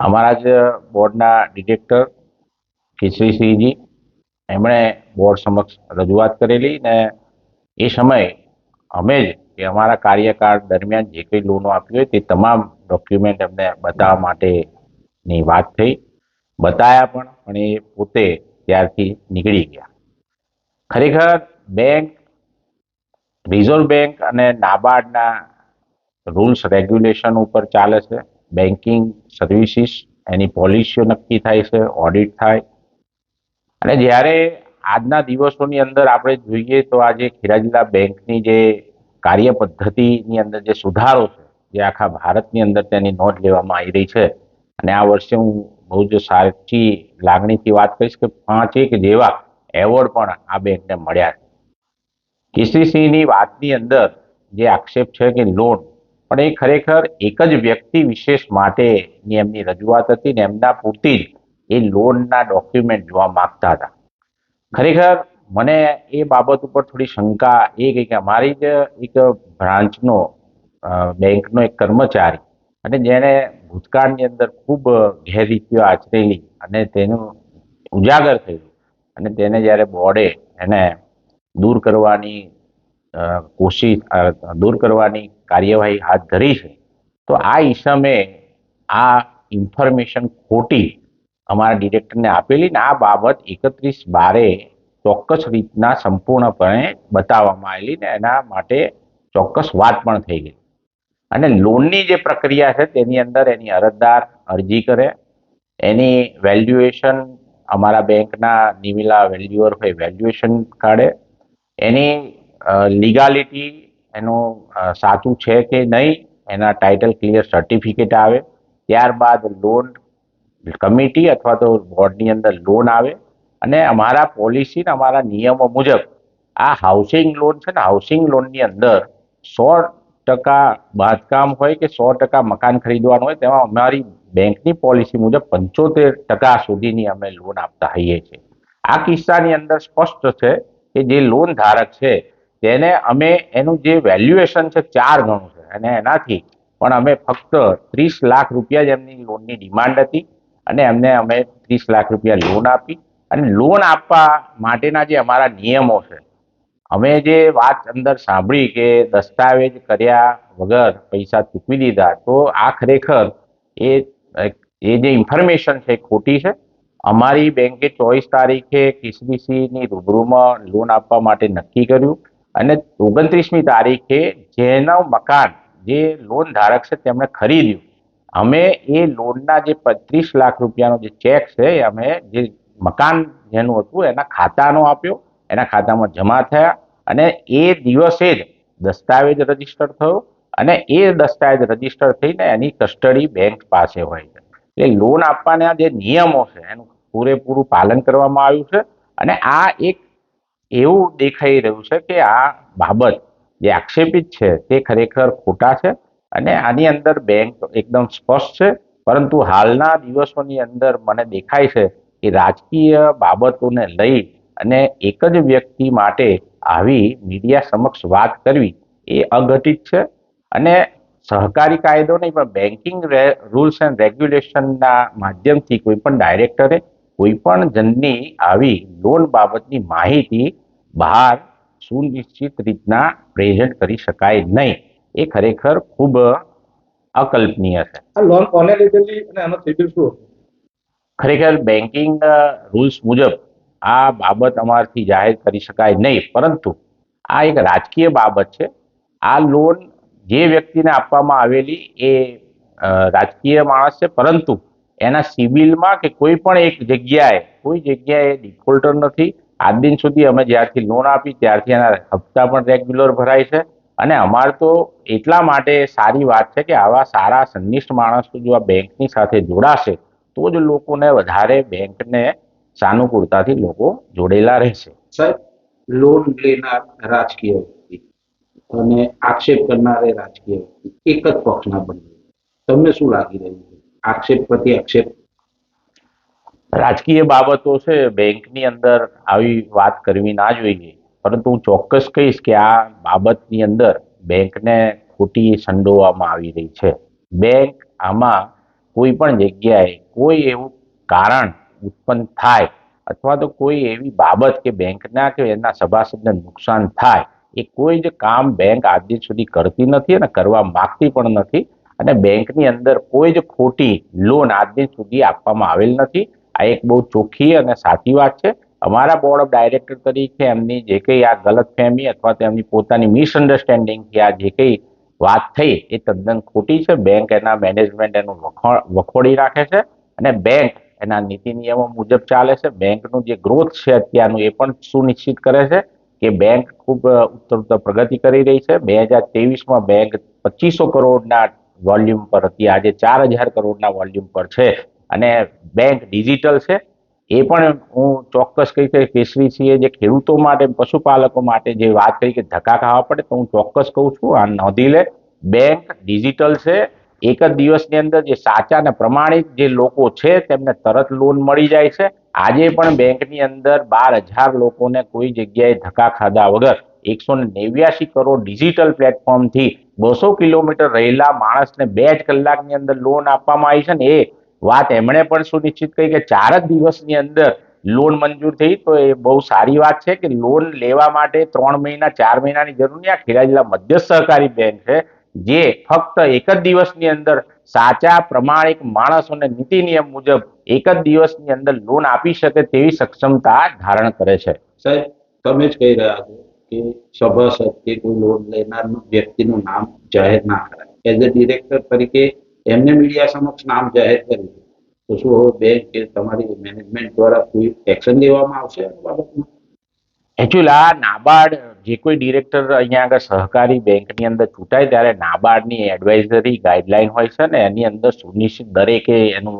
અમારા જ બોર્ડના ડિરેક્ટર કેસરીસિંહજી એમણે બોર્ડ સમક્ષ રજૂઆત કરેલી ને એ સમયે અમે જ કે અમારા કાર્યકાળ દરમિયાન જે કંઈ લોનો આપી હોય તે તમામ ડોક્યુમેન્ટ એમને બતાવવા માટેની વાત થઈ. બતાયા પણ પણ એ પોતે ત્યારથી નીકળી ગયા. ખરેખર બેંક રિઝર્વ બેંક અને નાબાર્ડના રૂલ્સ રેગ્યુલેશન ઉપર ચાલે છે. બેન્કિંગ સર્વિસીસ, એની પોલિસીઓ નક્કી થાય છે, ઓડિટ થાય. અને જ્યારે આજના દિવસોની અંદર આપણે જોઈએ તો આજે ખેડા જિલ્લા બેંકની જે કાર્ય પદ્ધતિની અંદર જે સુધારો છે, જે આખા ભારતની અંદર તેની નોંધ લેવામાં આવી રહી છે. અને આ વર્ષે હું બહુ જ સાચી લાગણીથી વાત કરીશ કે પાંચ એક જેવા એવોર્ડ પણ આ બેંકને મળ્યા છે. કેસરીસિંહની વાતની અંદર જે આક્ષેપ છે કે લોન પણ એ ખરેખર એક જ વ્યક્તિ વિશેષ માટેની એમની રજૂઆત હતી ને એમના પૂરતી જ એ લોનના ડોક્યુમેન્ટ જોવા માંગતા હતા. ખરેખર મને એ બાબત ઉપર થોડી શંકા એ ગઈ કે અમારી જ એક બ્રાન્ચનો બેંકનો એક કર્મચારી અને જેણે ભૂતકાળની અંદર ખૂબ ગેરરીતિઓ આચરેલી અને તેનું ઉજાગર થયું અને તેને જ્યારે બોર્ડે એને દૂર કરવાની અ, કોશિશ દૂર કરવાની કાર્યવાહી હાથ ધરી છે. તો આ ઈસમે આ ઇન્ફોર્મેશન ખોટી અમારા ડિરેક્ટરને આપેલી ને આ બાબત એકત્રીસ બારે ચોક્કસ રીતના સંપૂર્ણપણે બતાવવામાં આવેલી ને એના માટે ચોક્કસ વાત પણ થઈ ગઈ. અને લોનની જે પ્રક્રિયા છે તેની અંદર એની અરજદાર અરજી કરે. એની વેલ્યુએશન અમારા બેંકના નિમિલા વેલ્યુઅર હોય વેલ્યુએશન કાઢે. એની લીગાલિટી એનું સાચું છે કે નહીં, એના ટાઇટલ ક્લિયર સર્ટિફિકેટ આવે. ત્યારબાદ લોન કમિટી અથવા તો બોર્ડની અંદર લોન આવે. અને અમારા પોલિસી ને અમારા નિયમો મુજબ આ હાઉસિંગ લોન છે ને હાઉસિંગ લોનની અંદર સો ટકા બાંધકામ હોય કે સો ટકા મકાન ખરીદવાનું હોય, તેમાં અમારી બેંકની પોલિસી મુજબ પંચોતેર ટકા સુધીની અમે લોન આપતા હોઈએ છીએ. આ કિસ્સાની અંદર સ્પષ્ટ છે કે જે લોન ધારક છે તેને અમે એનું જે વેલ્યુએશન છે ચાર ગણું છે. અને એનાથી પણ અમે ફક્ત ત્રીસ લાખ રૂપિયા જ એમની લોનની ડિમાન્ડ હતી અને એમને અમે ત્રીસ લાખ રૂપિયા લોન આપી. અને લોન આપવા માટેના જે અમારા નિયમો છે. અમે જે વાત અંદર સાંભળી કે દસ્તાવેજ કર્યા વગર પૈસા ચૂકવી દીધા, તો આ ખરેખર એ એ જે ઇન્ફોર્મેશન છે ખોટી છે. અમારી બેંકે ચોવીસ તારીખે કેસીબીસીની રૂબરૂમાં લોન આપવા માટે નક્કી કર્યું. અને ઓગણત્રીસમી તારીખે જેનું મકાન, જે લોન ધારક છે તેમણે ખરીદ્યું. અમે એ લોનના જે પત્રીસ લાખ રૂપિયાનો જે ચેક છે એ અમે જે મકાન જેનું હતું એના ખાતાનો આપ્યો. એના ખાતામાં જમા થયા અને એ દિવસે જ દસ્તાવેજ રજિસ્ટર થયો અને એ દસ્તાવેજ રજિસ્ટર થઈને એની કસ્ટડી બેંક પાસે હોય છે. એટલે લોન આપવાના જે નિયમો છે એનું પૂરેપૂરું પાલન કરવામાં આવ્યું છે અને આ એક એવું દેખાઈ રહ્યું છે કે આ બાબત જે આક્ષેપિત છે તે ખરેખર ખોટા છે અને આની અંદર બેંક એકદમ સ્પષ્ટ છે. પરંતુ હાલના દિવસોની અંદર મને દેખાય છે કે રાજકીય બાબતોને લઈ અને એક જ વ્યક્તિ માટે આવી મીડિયા સમક્ષ વાત કરવી એ અઘટિત છે. અને સહકારી કાયદો નહીં પણ બેન્કિંગ રૂલ્સ એન્ડ રેગ્યુલેશનના માધ્યમથી કોઈ પણ ડાયરેક્ટરે કોઈ પણ જણની આવી લોન બાબતની માહિતી બહાર સુનિશ્ચિત રીતના પ્રેઝન્ટ કરી શકાય નહીં. એ ખરેખર ખૂબ અકલ્પનીય છે. આ લોન કોને લીધેલી અને આનો સિબિલ શું ખરેખર બેન્કિંગ રૂલ્સ મુજબ આ બાબત અમારથી જાહેર કરી શકાય નહીં. પરંતુ આ એક રાજકીય બાબત છે. આ લોન જે વ્યક્તિને આપવામાં આવેલી એ રાજકીય માણસ છે. પરંતુ એના સિબિલમાં કે કોઈ પણ એક જગ્યાએ, કોઈ જગ્યાએ ડિફોલ્ટર નથી. આજ દિન સુધી અમે જ્યારથી લોન આપી, ત્યારથી એના હપ્તા પણ રેગ્યુલર ભરાય છે. અને અમારે તો એટલા માટે સારી વાત છે કે આવા સારા સંનિષ્ઠ માણસો જો આ બેંકની સાથે જોડાશે, તો જ લોકોને વધારે બેંકને સાનુકૂળતાથી લોકો જોડેલા રહેશે. સાહેબ લોન લેનાર રાજકીય અને આક્ષેપ કરનારે રાજકીય એક જ પક્ષના બંને તમને શું લાગી રહ્યું? છે આક્ષેપ પ્રતિ આક્ષેપ. રાજકીય બાબતો છે, બેંકની અંદર આવી વાત કરવી ના જોઈએ. પરંતુ હું ચોક્કસ કહીશ કે આ બાબતની અંદર બેંકને ખોટી સંડોવામાં આવી રહી છે. બેંક આમાં કોઈ પણ જગ્યાએ કોઈ એવું કારણ ઉત્પન્ન થાય અથવા તો કોઈ એવી બાબત કે બેંકના કે એના સભાસદને નુકસાન થાય, એ કોઈ જ કામ બેંક આજ સુધી કરતી નથી અને કરવા માગતી પણ નથી. અને બેંકની અંદર કોઈ જ ખોટી લોન આજ દિન સુધી આપવામાં આવેલ નથી. આ એક બહુ ચોખ્ખી અને સાચી વાત છે. અમારા બોર્ડ ઓફ ડાયરેક્ટર તરીકે એમની જે કંઈ આ ગલતફહેમી અથવા તો એમની પોતાની મિસઅન્ડરસ્ટેન્ડિંગથી આ જે કંઈ વાત થઈ એ તદ્દન ખોટી છે. બેંક એના મેનેજમેન્ટ એનું વખોડી રાખે છે અને બેંક એના નીતિ નિયમો મુજબ ચાલે છે. બેંકનું જે ગ્રોથ છે અત્યારનું એ પણ સુનિશ્ચિત કરે છે કે બેંક ખૂબ ઉત્તર ઉત્તરોત્તર પ્રગતિ કરી રહી છે. બે હજાર તેવીસમાં બેંક પચીસો કરોડના વોલ્યુમ પર હતી. આજે ચાર હજાર કરોડના વોલ્યુમ પર છે અને બેંક ડિજિટલ છે. એ પણ હું ચોક્કસ કહી કે કેસરીસિંહે જે ખેડૂતો માટે, પશુપાલકો માટે જે વાત કરી કે ધક્કા ખાવા પડે, તો હું ચોક્કસ કહું છું, આ નોંધી લે. બેંક ડિજિટલ છે. એક જ દિવસની અંદર જે સાચા અને પ્રમાણિત જે લોકો છે, તેમને તરત લોન મળી જાય છે. આજે પણ બેંકની અંદર બાર હજાર લોકોને કોઈ જગ્યાએ ધક્કા ખાધા વગર એકસો નેવ્યાસી કરોડ ડિજિટલ પ્લેટફોર્મથી બસો કિલોમીટર રહેલા માણસને બે જ કલાકની અંદર લોન આપવામાં આવી છે ને એ વાત એમણે પણ સુનિશ્ચિત કરી કે ચાર જ દિવસની અંદર લોન મંજૂર થઈ. તો એ બહુ સારી વાત છે કે લોન લેવા માટે ત્રણ મહિના, ચાર મહિનાની જરૂર નહીં. આ ખેડા જિલ્લા મધ્યસ્થ સહકારી બેંક છે જે ફક્ત એક જ દિવસની અંદર સાચા પ્રમાણિક માણસોને નીતિ નિયમ મુજબ એક જ દિવસની અંદર લોન આપી શકે તેવી સક્ષમતા ધારણ કરે છે. સાહેબ, તમે જ કહી રહ્યા છો. કે સભાસદ કોઈ લોન લેનારનું વ્યક્તિનું નામ જાહેર ના કરાય. એઝ અ ડિરેક્ટર તરીકે એમને મીડિયા સમક્ષ નામ જાહેર કર્યું. તો શું હવે બેંક કે તમારી મેનેજમેન્ટ દ્વારા કોઈ એક્શન લેવામાં આવશે બાબતમાં? એકચ્યુઅલી આ નાબાર્ડ જે કોઈ ડિરેક્ટર અહીંયા આગળ સહકારી બેંકની અંદર ચૂંટાય, ત્યારે નાબાર્ડની એડવાઇઝરી ગાઈડલાઈન હોય છે ને, એની અંદર સુનિશ્ચિત દરેકે એનું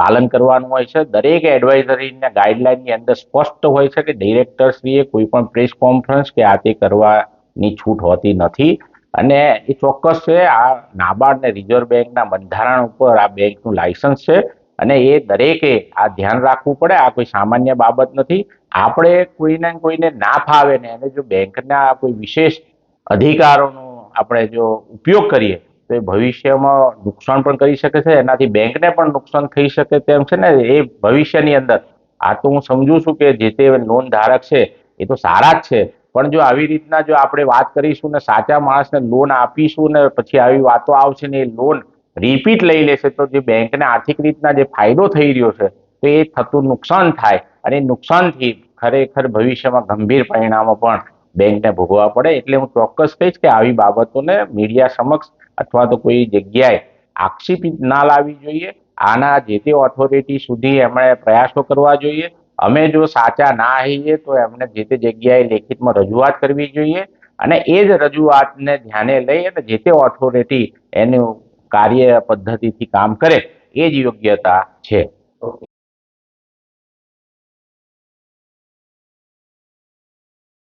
પાલન કરવાનું હોય છે. દરેક એડવાઇઝરીના ગાઈડલાઇનની અંદર સ્પષ્ટ હોય છે કે ડિરેક્ટરશ્રીએ કોઈ પણ પ્રેસ કોન્ફરન્સ કે આ તે કરવાની છૂટ હોતી નથી. અને એ ચોક્કસ છે, આ નાબાર્ડ ને રિઝર્વ બેંકના બંધારણ ઉપર આ બેંકનું લાયસન્સ છે. અને એ દરેકે આ ધ્યાન રાખવું પડે, આ કોઈ સામાન્ય બાબત નથી. આપણે કોઈને કોઈને ના ફાવે ને એને જો બેંકના કોઈ વિશેષ અધિકારોનો આપણે જો ઉપયોગ કરીએ તો ભવિષ્યમાં નુકસાન પણ કરી શકે છે, એનાથી બેંકને પણ નુકસાન થઈ શકે તેમ છે ને, એ ભવિષ્યની અંદર. આ તો હું સમજુ છું કે જે તે લોન ધારક છે, એ તો સારા જ છે. પણ જો આવી રીતના જો આપણે વાત કરીશું ને, સાચા માણસને લોન આપીશું ને, પછી આવી વાતો આવશે ને, એ લોન રિપીટ લઈ લેશે, તો જે બેંકને આર્થિક રીતના જે ફાયદો થઈ રહ્યો છે, તો એ થતું નુકસાન થાય. અને નુકસાનથી ખરેખર ભવિષ્યમાં ગંભીર પરિણામો પણ બેંકને ભોગવવા પડે. એટલે હું ચોક્કસ કહીશ કે આવી બાબતોને મીડિયા સમક્ષ અથવા તો કોઈ જગ્યાએ આક્ષેપિત ના લાવવી જોઈએ. આના જે તે ઓથોરિટી સુધી એમણે પ્રયાસો કરવા જોઈએ. અમે જો સાચા ના હઈએ તો એમને જે તે જગ્યાએ લેખિતમાં રજૂઆત કરવી જોઈએ અને એ જ રજૂઆતને ધ્યાને લઈ અને જે તે ઓથોરિટી એનું કાર્ય પદ્ધતિથી કામ કરે એ જ યોગ્યતા છે.